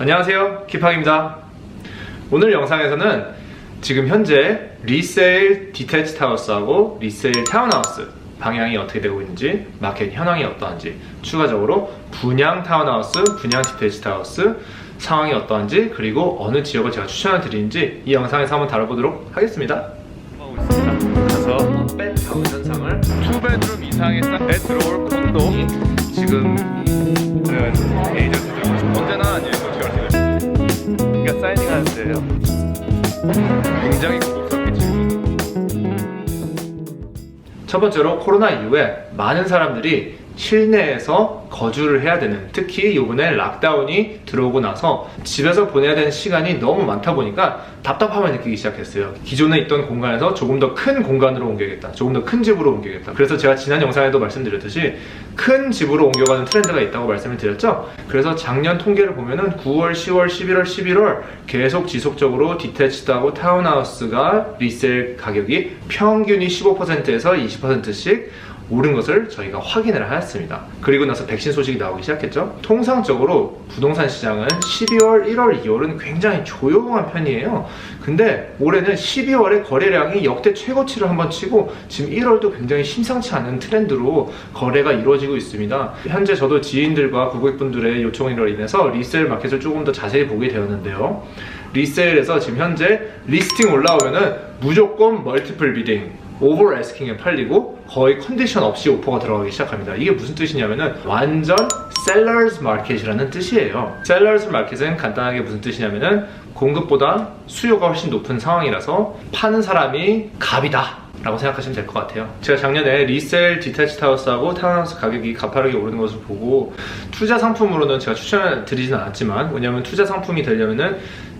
안녕하세요. 키팡입니다. 오늘 영상에서는 지금 현재 리세일 디테치 타워스하고 리세일 타운하우스 방향이 어떻게 되고 있는지 마켓 현황이 어떠한지 추가적으로 분양 타운하우스, 분양 디테치 타워스 상황이 어떠한지 그리고 어느 지역을 제가 추천을 드리는지 이 영상에서 한번 다뤄보도록 하겠습니다. 가서 뺀타운 현상을 2베드룸 이상의 싹 베드로올 콘도 지금 굉장히 고급스럽게 지금 첫 번째로 코로나 이후에 많은 사람들이 실내에서 거주를 해야 되는 특히 이번에 락다운이 들어오고 나서 집에서 보내야 되는 시간이 너무 많다 보니까 답답함을 느끼기 시작했어요. 기존에 있던 공간에서 조금 더 큰 공간으로 옮겨야겠다. 조금 더 큰 집으로 옮겨야겠다. 그래서 제가 지난 영상에도 말씀드렸듯이 큰 집으로 옮겨가는 트렌드가 있다고 말씀을 드렸죠. 그래서 작년 통계를 보면은 9월, 10월, 11월, 11월 계속 지속적으로 디테치드하고 타운하우스가 리셀 가격이 평균이 15%에서 20%씩 오른 것을 저희가 확인을 하였습니다. 그리고 나서 백신 소식이 나오기 시작했죠. 통상적으로 부동산 시장은 12월, 1월, 2월은 굉장히 조용한 편이에요. 근데 올해는 12월에 거래량이 역대 최고치를 한번 치고 지금 1월도 굉장히 심상치 않은 트렌드로 거래가 이루어지고 있습니다. 현재 저도 지인들과 고객분들의 요청으로 인해서 리셀 마켓을 조금 더 자세히 보게 되었는데요. 리셀에서 지금 현재 리스팅 올라오면은 무조건 멀티플 비딩 오버 에스킹에 팔리고 거의 컨디션 없이 오퍼가 들어가기 시작합니다. 이게 무슨 뜻이냐면은 완전 셀러스 마켓이라는 뜻이에요. 셀러스 마켓은 간단하게 무슨 뜻이냐면은 공급보다 수요가 훨씬 높은 상황이라서 파는 사람이 갑이다. 라고 생각하시면 될 것 같아요. 제가 작년에 리셀 디테치 타워스하고 타운하우스 가격이 가파르게 오르는 것을 보고 투자 상품으로는 제가 추천을 드리진 않았지만 왜냐하면 투자 상품이 되려면은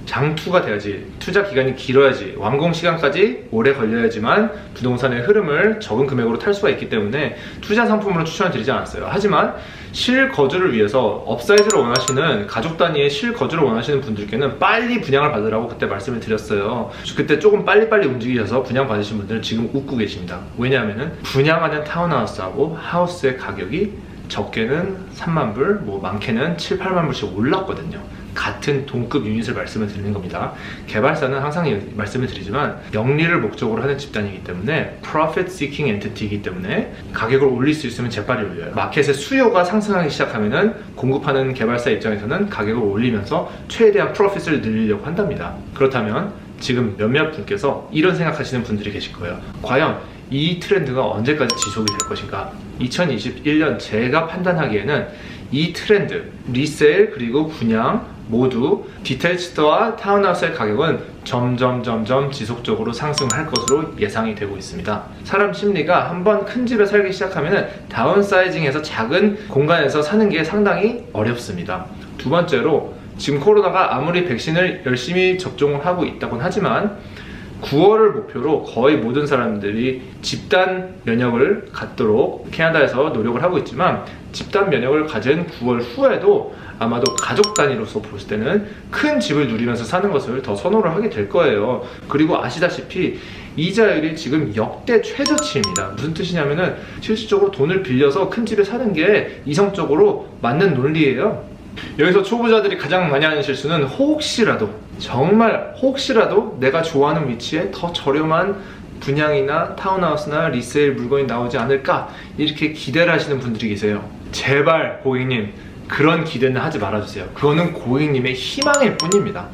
장투가 돼야지 투자 기간이 길어야지 완공 시간까지 오래 걸려야지만 부동산의 흐름을 적은 금액으로 탈 수가 있기 때문에 투자 상품으로 추천을 드리지 않았어요. 하지만 실거주를 위해서 업사이즈를 원하시는 가족 단위의 실거주를 원하시는 분들께는 빨리 분양을 받으라고 그때 말씀을 드렸어요. 그때 조금 빨리빨리 움직이셔서 분양 받으신 분들은 지금 웃고 계십니다. 왜냐하면 분양하는 타운하우스하고 하우스의 가격이 적게는 3만 불, 뭐 많게는 7, 8만 불씩 올랐거든요. 같은 동급 유닛을 말씀을 드리는 겁니다. 개발사는 항상 이- 말씀을 드리지만 영리를 목적으로 하는 집단이기 때문에 profit seeking entity이기 때문에 가격을 올릴 수 있으면 재빨리 올려요. 마켓의 수요가 상승하기 시작하면은 공급하는 개발사 입장에서는 가격을 올리면서 최대한 프로핏을 늘리려고 한답니다. 그렇다면 지금 몇몇 분께서 이런 생각하시는 분들이 계실 거예요. 과연 이 트렌드가 언제까지 지속이 될 것인가? 2021년 제가 판단하기에는 이 트렌드, 리셀 그리고 분양 모두 디테일스트와 타운하우스의 가격은 점점 점점 지속적으로 상승할 것으로 예상이 되고 있습니다. 사람 심리가 한번 큰 집에 살기 시작하면 다운사이징해서 작은 공간에서 사는 게 상당히 어렵습니다. 두 번째로 지금 코로나가 아무리 백신을 열심히 접종을 하고 있다곤 하지만 9월을 목표로 거의 모든 사람들이 집단 면역을 갖도록 캐나다에서 노력을 하고 있지만 집단 면역을 가진 9월 후에도 아마도 가족 단위로서 볼 때는 큰 집을 누리면서 사는 것을 더 선호를 하게 될 거예요. 그리고 아시다시피 이자율이 지금 역대 최저치입니다. 무슨 뜻이냐면은 실질적으로 돈을 빌려서 큰 집에 사는 게 이성적으로 맞는 논리예요. 여기서 초보자들이 가장 많이 하는 실수는 혹시라도 정말 혹시라도 내가 좋아하는 위치에 더 저렴한 분양이나 타운하우스나 리세일 물건이 나오지 않을까 이렇게 기대를 하시는 분들이 계세요. 제발 고객님 그런 기대는 하지 말아주세요. 그거는 고객님의 희망일 뿐입니다.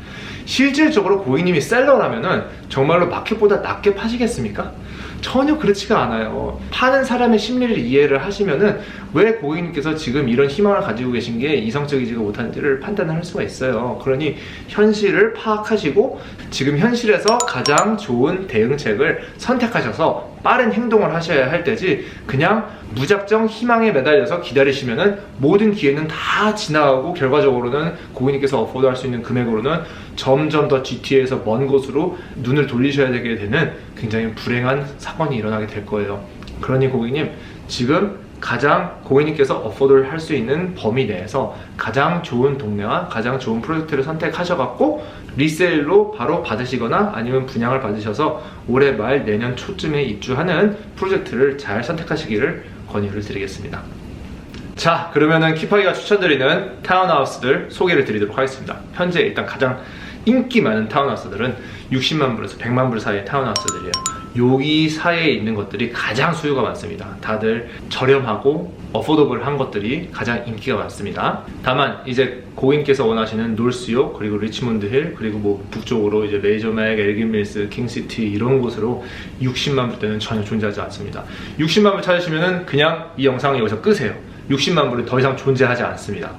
실질적으로 고객님이 셀러라면은 정말로 마켓보다 낮게 파시겠습니까? 전혀 그렇지가 않아요. 파는 사람의 심리를 이해를 하시면은 왜 고객님께서 지금 이런 희망을 가지고 계신 게 이성적이지가 못한지를 판단을 할 수가 있어요. 그러니 현실을 파악하시고 지금 현실에서 가장 좋은 대응책을 선택하셔서 빠른 행동을 하셔야 할 때지 그냥 무작정 희망에 매달려서 기다리시면은 모든 기회는 다 지나가고 결과적으로는 고객님께서 어포드할 수 있는 금액으로는 점점 더 GTA에서 먼 곳으로 눈을 돌리셔야 되게 되는 굉장히 불행한 사건이 일어나게 될 거예요. 그러니 고객님 지금 가장 고객님께서 어포드를 할 수 있는 범위 내에서 가장 좋은 동네와 가장 좋은 프로젝트를 선택하셔갖고 리세일로 바로 받으시거나 아니면 분양을 받으셔서 올해 말 내년 초쯤에 입주하는 프로젝트를 잘 선택하시기를 권유를 드리겠습니다. 자, 그러면은 키파기가 추천드리는 타운하우스들 소개를 드리도록 하겠습니다. 현재 일단 가장 인기 많은 타운하우스들은 60만 불에서 100만 불 사이의 타운하우스들이에요. 여기 사이에 있는 것들이 가장 수요가 많습니다. 다들 저렴하고 어포더블한 것들이 가장 인기가 많습니다. 다만 이제 고객님께서 원하시는 놀스요 그리고 리치몬드 힐 그리고 뭐 북쪽으로 이제 메이저맥, 엘긴 밀스, 킹시티 이런 곳으로 60만 불대는 전혀 존재하지 않습니다. 60만 불 찾으시면은 그냥 이 영상을 여기서 끄세요. 60만 불은 더 이상 존재하지 않습니다.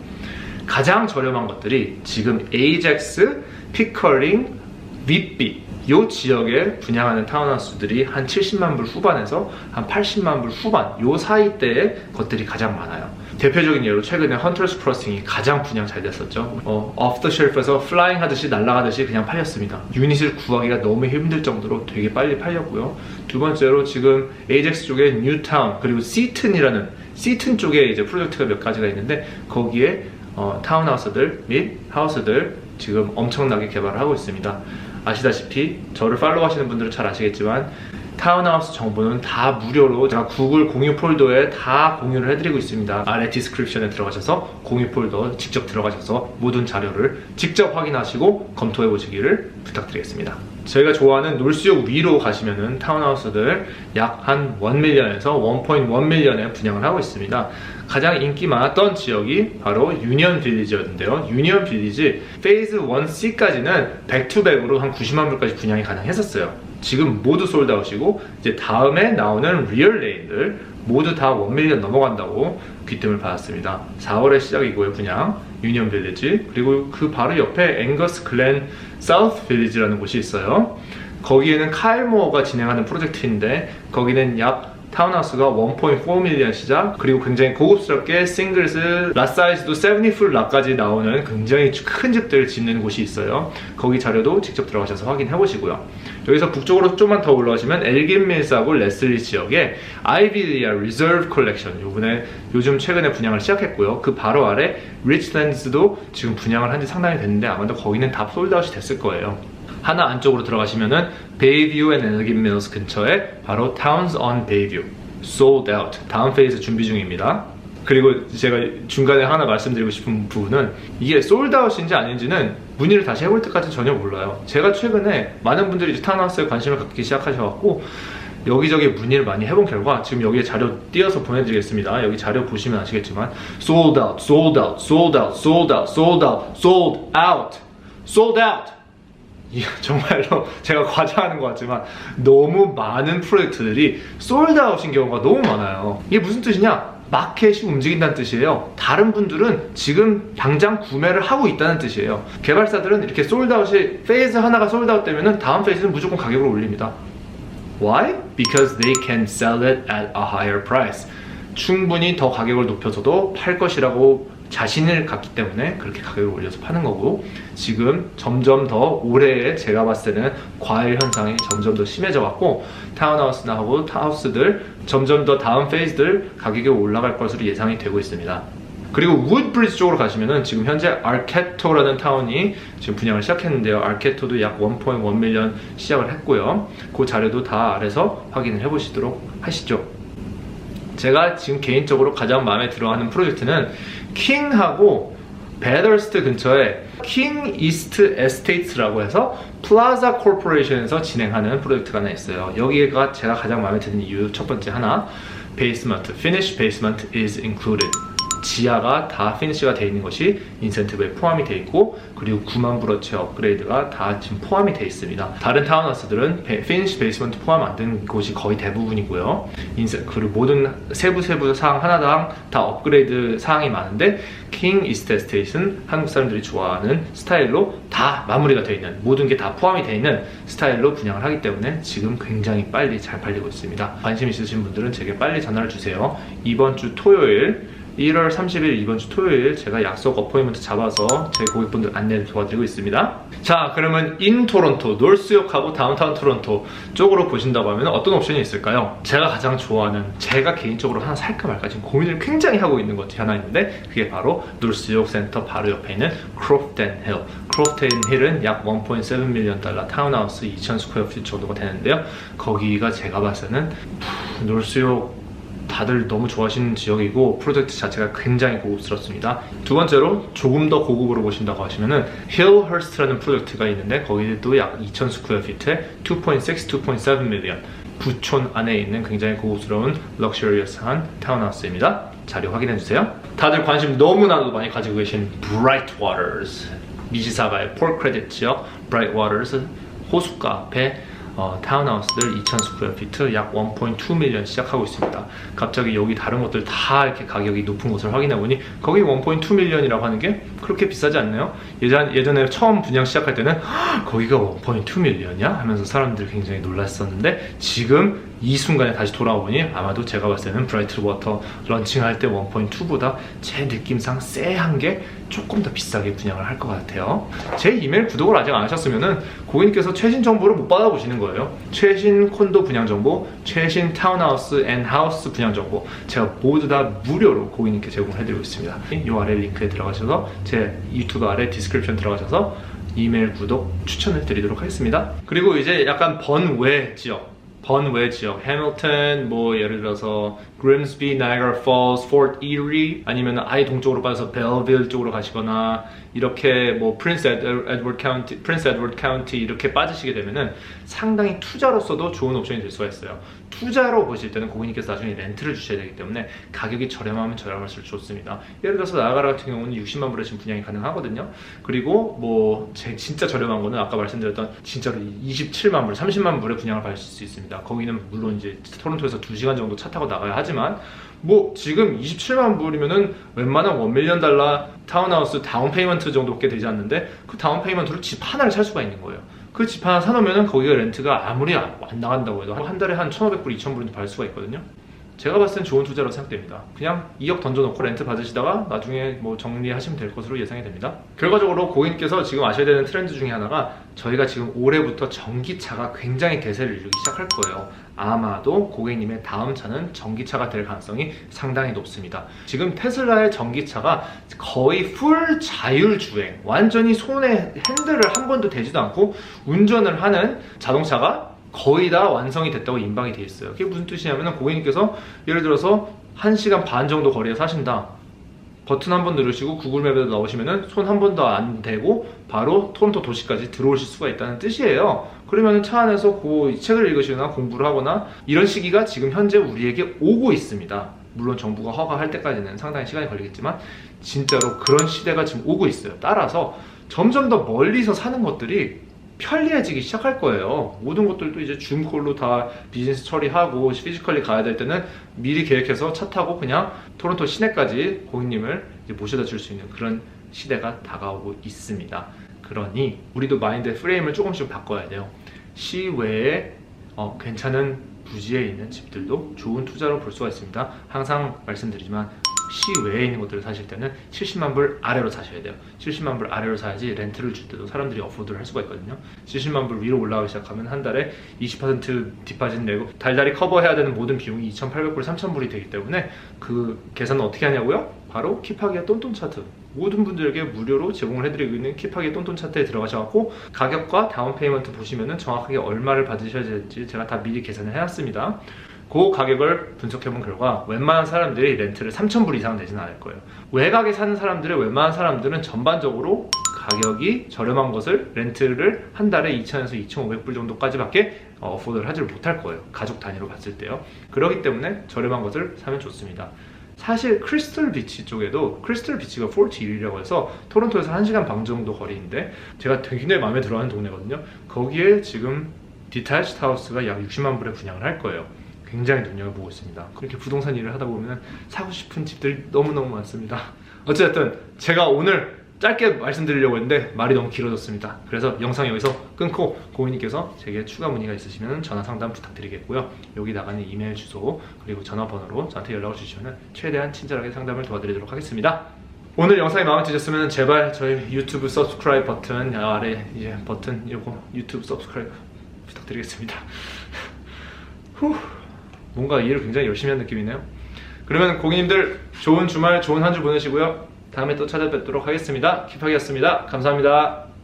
가장 저렴한 것들이 지금 에이젝스, 피커링, 윗빛 요 지역에 분양하는 타운하우스들이 한 70만 불 후반에서 한 80만 불 후반 요 사이대의 것들이 가장 많아요. 대표적인 예로 최근에 헌터스 크로싱이 가장 분양 잘 됐었죠. 어, off the shelf에서 플라잉 하듯이 날아가듯이 그냥 팔렸습니다. 유닛을 구하기가 너무 힘들 정도로 되게 빨리 팔렸고요. 두 번째로 지금 에이젝스 쪽에 뉴타운 그리고 시튼이라는 시튼 쪽에 이제 프로젝트가 몇 가지가 있는데 거기에 어, 타운하우스들 및 하우스들 지금 엄청나게 개발을 하고 있습니다. 아시다시피 저를 팔로우 하시는 분들은 잘 아시겠지만 타운하우스 정보는 다 무료로 제가 구글 공유 폴더에 다 공유를 해드리고 있습니다. 아래 디스크립션에 들어가셔서 공유 폴더 직접 들어가셔서 모든 자료를 직접 확인하시고 검토해 보시기를 부탁드리겠습니다. 저희가 좋아하는 놀수역 위로 가시면은 타운하우스들 약 한 1밀리언에서 1.1밀리언에 분양을 하고 있습니다. 가장 인기 많았던 지역이 바로 유니언 빌리지였는데요. 유니언 빌리지 페이즈 1C까지는 백투백으로 한 90만 불까지 분양이 가능했었어요. 지금 모두 솔드아웃이고 이제 다음에 나오는 리얼 레인들 모두 다 1밀리언 넘어간다고 귀뜸을 받았습니다. 4월에 시작이고요, 분양. 유니언 빌리지. 그리고 그 바로 옆에 앵거스 글렌 사우스 빌리지라는 곳이 있어요. 거기에는 카일모어가 진행하는 프로젝트인데 거기는 약 타운하우스가 1.4밀리언 시작 그리고 굉장히 고급스럽게 싱글스 랏사이즈도 70풀 랏까지 나오는 굉장히 큰 집들 짓는 곳이 있어요. 거기 자료도 직접 들어가셔서 확인해 보시고요. 여기서 북쪽으로 좀만 더 올라가시면 엘긴 밀스하고 레슬리 지역에 아이비리아 리저브 컬렉션. 요번에 요즘 최근에 분양을 시작했고요. 그 바로 아래 리치랜드스도 지금 분양을 한 지 상당히 됐는데 아마도 거기는 다 솔드아웃이 됐을 거예요 하나 안쪽으로 들어가시면은 베이뷰 앤 엘긴 밀스 근처에 바로 타운스 on 베이뷰 sold out 다음 페이즈 준비 중입니다. 그리고 제가 중간에 하나 말씀드리고 싶은 부분은 이게 솔드아웃인지 아닌지는 문의를 다시 해볼 때까지 전혀 몰라요. 제가 최근에 많은 분들이 이제 타운하우스에 관심을 갖기 시작하셔갖고 여기저기 문의를 많이 해본 결과 지금 여기에 자료 띄어서 보내드리겠습니다. 여기 자료 보시면 아시겠지만 sold out, sold out, sold out, sold out, sold out, sold out, sold out 이- 정말로 제가 과장하는 것 같지만 너무 많은 프로젝트들이 솔드아웃인 경우가 너무 많아요. 이게 무슨 뜻이냐? 마켓이 움직인다는 뜻이에요. 다른 분들은 지금 당장 구매를 하고 있다는 뜻이에요. 개발사들은 이렇게 솔드아웃이 페이즈 하나가 솔드아웃 되면은 다음 페이즈는 무조건 가격을 올립니다. Why? Because they can sell it at a higher price. 충분히 더 가격을 높여서도 팔 것이라고 자신을 갖기 때문에 그렇게 가격을 올려서 파는 거고 지금 점점 더 올해에 제가 봤을 때는 과일 현상이 점점 더 심해져 갖고 타운하우스나 하고 하우스들 점점 더 다음 페이즈들 가격이 올라갈 것으로 예상이 되고 있습니다. 그리고 우드브리지 쪽으로 가시면은 지금 현재 아케토라는 타운이 지금 분양을 시작했는데요. 아케토도 약 1.1 밀리언 시작을 했고요. 그 자료도 다 아래서 확인을 해보시도록 하시죠. 제가 지금 개인적으로 가장 마음에 들어하는 프로젝트는 킹하고 베더스트 근처에 킹 이스트 에스테이트라고 해서 플라자 코퍼레이션에서 진행하는 프로젝트가 하나 있어요. 여기가 제가 가장 마음에 드는 이유 첫 번째 하나 베이스먼트, finish basement is included. 지하가 다 피니시가 되어 있는 것이 인센티브에 포함이 되어 있고 그리고 9만 불어치 업그레이드가 다 지금 포함이 되어 있습니다. 다른 타운하우스들은 피니시 베이스먼트 포함 안 된 곳이 거의 대부분이고요. 인센 그리고 모든 세부 세부 사항 하나당 다 업그레이드 사항이 많은데 킹 이스트 에스테이트는 한국 사람들이 좋아하는 스타일로 다 마무리가 되어 있는 모든 게 다 포함이 되어 있는 스타일로 분양을 하기 때문에 지금 굉장히 빨리 잘 팔리고 있습니다. 관심 있으신 분들은 제게 빨리 전화를 주세요. 이번 주 토요일 1월 30일 이번 주 토요일 제가 약속 어포인먼트 잡아서 제 고객분들 안내를 도와드리고 있습니다. 자, 그러면 인 토론토, 놀스역하고 다운타운 토론토 쪽으로 보신다고 하면 어떤 옵션이 있을까요? 제가 가장 좋아하는, 제가 개인적으로 하나 살까 말까 지금 고민을 굉장히 하고 있는 것이 하나 있는데 그게 바로 놀스역 센터 바로 옆에 있는 크롭텐 힐. 크롭텐 힐은 약 1.7밀리언 달러 타운하우스 2,000 스퀘어 피트 정도가 되는데요. 거기가 제가 봤을 때는 놀스역 다들 너무 좋아하시는 지역이고 프로젝트 자체가 굉장히 고급스럽습니다. 두 번째로 조금 더 고급으로 보신다고 하시면은 힐허스트라는 프로젝트가 있는데 거기도 약 2,000 스퀘어 피트에 2.6, 2.7 밀리언 부촌 안에 있는 굉장히 고급스러운 럭셔리어스한 타운하우스입니다. 자료 확인해 주세요. 다들 관심 너무나도 많이 가지고 계신 Bright Waters 미시사가의 폴 크레딧 지역 Bright Waters 호숫가 앞에 어, 타운하우스들 2,000 스퀘어 피트 약 1.2 밀리언 시작하고 있습니다. 갑자기 여기 다른 것들 다 이렇게 가격이 높은 곳을 확인해 보니 거기 1.2 밀리언이라고 하는 게 그렇게 비싸지 않나요? 예전, 예전에 처음 분양 시작할 때는 "헉, 거기가 1.2 밀리언이야? 하면서 사람들이 굉장히 놀랐었는데 지금 이 순간에 다시 돌아와 보니 아마도 제가 봤을 때는 브라이트 워터 런칭할 때 1.2보다 제 느낌상 쎄한 게 조금 더 비싸게 분양을 할 것 같아요. 제 이메일 구독을 아직 안 하셨으면은 고객님께서 최신 정보를 못 받아보시는 거예요. 최신 콘도 분양 정보, 최신 타운하우스 앤 하우스 분양 정보 제가 모두 다 무료로 고객님께 제공을 해드리고 있습니다. 이 아래 링크에 들어가셔서 제 유튜브 아래 디스크립션 들어가셔서 이메일 구독 추천을 드리도록 하겠습니다. 그리고 이제 약간 번외 지역 번외 지역 해밀턴 뭐 예를 들어서 그림스비, 나이아가라 폴스, 포트 이리 아니면 아예 동쪽으로 빠져서 벨빌 쪽으로 가시거나 이렇게 뭐 프린스 에드워드 카운티, 프린스 에드워드 카운티 이렇게 빠지시게 되면은 상당히 투자로서도 좋은 옵션이 될 수가 있어요. 투자로 보실 때는 고객님께서 나중에 렌트를 주셔야 되기 때문에 가격이 저렴하면 저렴할수록 좋습니다. 예를 들어서 나가라 같은 경우는 60만 불에 지금 분양이 가능하거든요. 그리고 뭐제 진짜 저렴한 거는 아까 말씀드렸던 진짜로 27만 불, 30만 불에 분양을 받을 수 있습니다. 거기는 물론 이제 토론토에서 2시간 정도 차 타고 나가야 하지만 뭐 지금 27만 불이면은 웬만한 1밀리언 달러 타운하우스 다운 페이먼트 정도밖에 되지 않는데 그 다운 페이먼트로 집 하나를 살 수가 있는 거예요. 그 집 하나 사놓으면은 거기가 렌트가 아무리 안, 안 나간다고 해도 한 달에 한 1,500불, 2,000불은 받을 수가 있거든요. 제가 봤을 땐 좋은 투자로 생각됩니다. 그냥 2억 던져놓고 렌트 받으시다가 나중에 뭐 정리하시면 될 것으로 예상이 됩니다. 결과적으로 고객님께서 지금 아셔야 되는 트렌드 중에 하나가 저희가 지금 올해부터 전기차가 굉장히 대세를 이루기 시작할 거예요. 아마도 고객님의 다음 차는 전기차가 될 가능성이 상당히 높습니다. 지금 테슬라의 전기차가 거의 풀 자율 주행, 완전히 손에 핸들을 한 번도 대지도 않고 운전을 하는 자동차가 거의 다 완성이 됐다고 인방이 돼 있어요. 그게 무슨 뜻이냐면 고객님께서 예를 들어서 1시간 반 정도 거리에 사신다. 버튼 한 번 누르시고 구글맵에 넣으시면은 손 한 번도 안 대고 바로 토론토 도시까지 들어오실 수가 있다는 뜻이에요. 그러면 차 안에서 그 책을 읽으시거나 공부를 하거나 이런 시기가 지금 현재 우리에게 오고 있습니다. 물론 정부가 허가할 때까지는 상당히 시간이 걸리겠지만 진짜로 그런 시대가 지금 오고 있어요. 따라서 점점 더 멀리서 사는 것들이 편리해지기 시작할 거예요. 모든 것들도 이제 줌콜로 다 비즈니스 처리하고 피지컬리 가야 될 때는 미리 계획해서 차 타고 그냥 토론토 시내까지 고객님을 모셔다 줄 수 있는 그런 시대가 다가오고 있습니다. 그러니 우리도 마인드 프레임을 조금씩 바꿔야 돼요. 시외에 어, 괜찮은 부지에 있는 집들도 좋은 투자로 볼 수가 있습니다. 항상 말씀드리지만 시외에 있는 것들을 사실 때는 70만 불 아래로 사셔야 돼요. 70만 불 아래로 사야지 렌트를 줄 때도 사람들이 어포드를 할 수가 있거든요. 70만 불 위로 올라가기 시작하면 한 달에 20% 디파짓 내고 달달이 커버해야 되는 모든 비용이 2,800불, 3,000불이 되기 때문에 그 계산은 어떻게 하냐고요? 바로 킵하기의 똔똔 차트. 모든 분들에게 무료로 제공을 해드리고 있는 킵하기의 똔똔 차트에 들어가셔갖고 가격과 다운 페이먼트 보시면은 정확하게 얼마를 받으셔야 될지 제가 다 미리 계산을 해놨습니다. 그 가격을 분석해본 결과 웬만한 사람들이 렌트를 3,000불 이상 내지는 않을 거예요. 외곽에 사는 사람들의 웬만한 사람들은 전반적으로 가격이 저렴한 것을 렌트를 한 달에 2,000에서 2,500불 정도까지밖에 어, 어포드를 하지를 못할 거예요. 가족 단위로 봤을 때요. 그렇기 때문에 저렴한 것을 사면 좋습니다. 사실 크리스털 비치 쪽에도 크리스털 비치가 41이라고 해서 토론토에서 1시간 반 정도 거리인데 제가 굉장히 마음에 들어하는 동네거든요. 거기에 지금 디타치 하우스가 약 60만 불에 분양을 할 거예요. 굉장히 눈여겨보고 있습니다. 그렇게 부동산 일을 하다 보면 사고 싶은 집들이 너무너무 많습니다. 어쨌든 제가 오늘 짧게 말씀드리려고 했는데 말이 너무 길어졌습니다. 그래서 영상 여기서 끊고 고객님께서 제게 추가 문의가 있으시면 전화 상담 부탁드리겠고요. 여기 나가는 이메일 주소 그리고 전화번호로 저한테 연락을 주시면 최대한 친절하게 상담을 도와드리도록 하겠습니다. 오늘 영상이 마음에 드셨으면 제발 저희 유튜브 서브스크라이브 버튼 아래 이제 버튼 이거 유튜브 서브스크라이브 부탁드리겠습니다. 후. 뭔가 일을 굉장히 열심히 한 느낌이네요. 그러면 고객님들 좋은 주말, 좋은 한 주 보내시고요. 다음에 또 찾아뵙도록 하겠습니다. 킵하기였습니다. 감사합니다.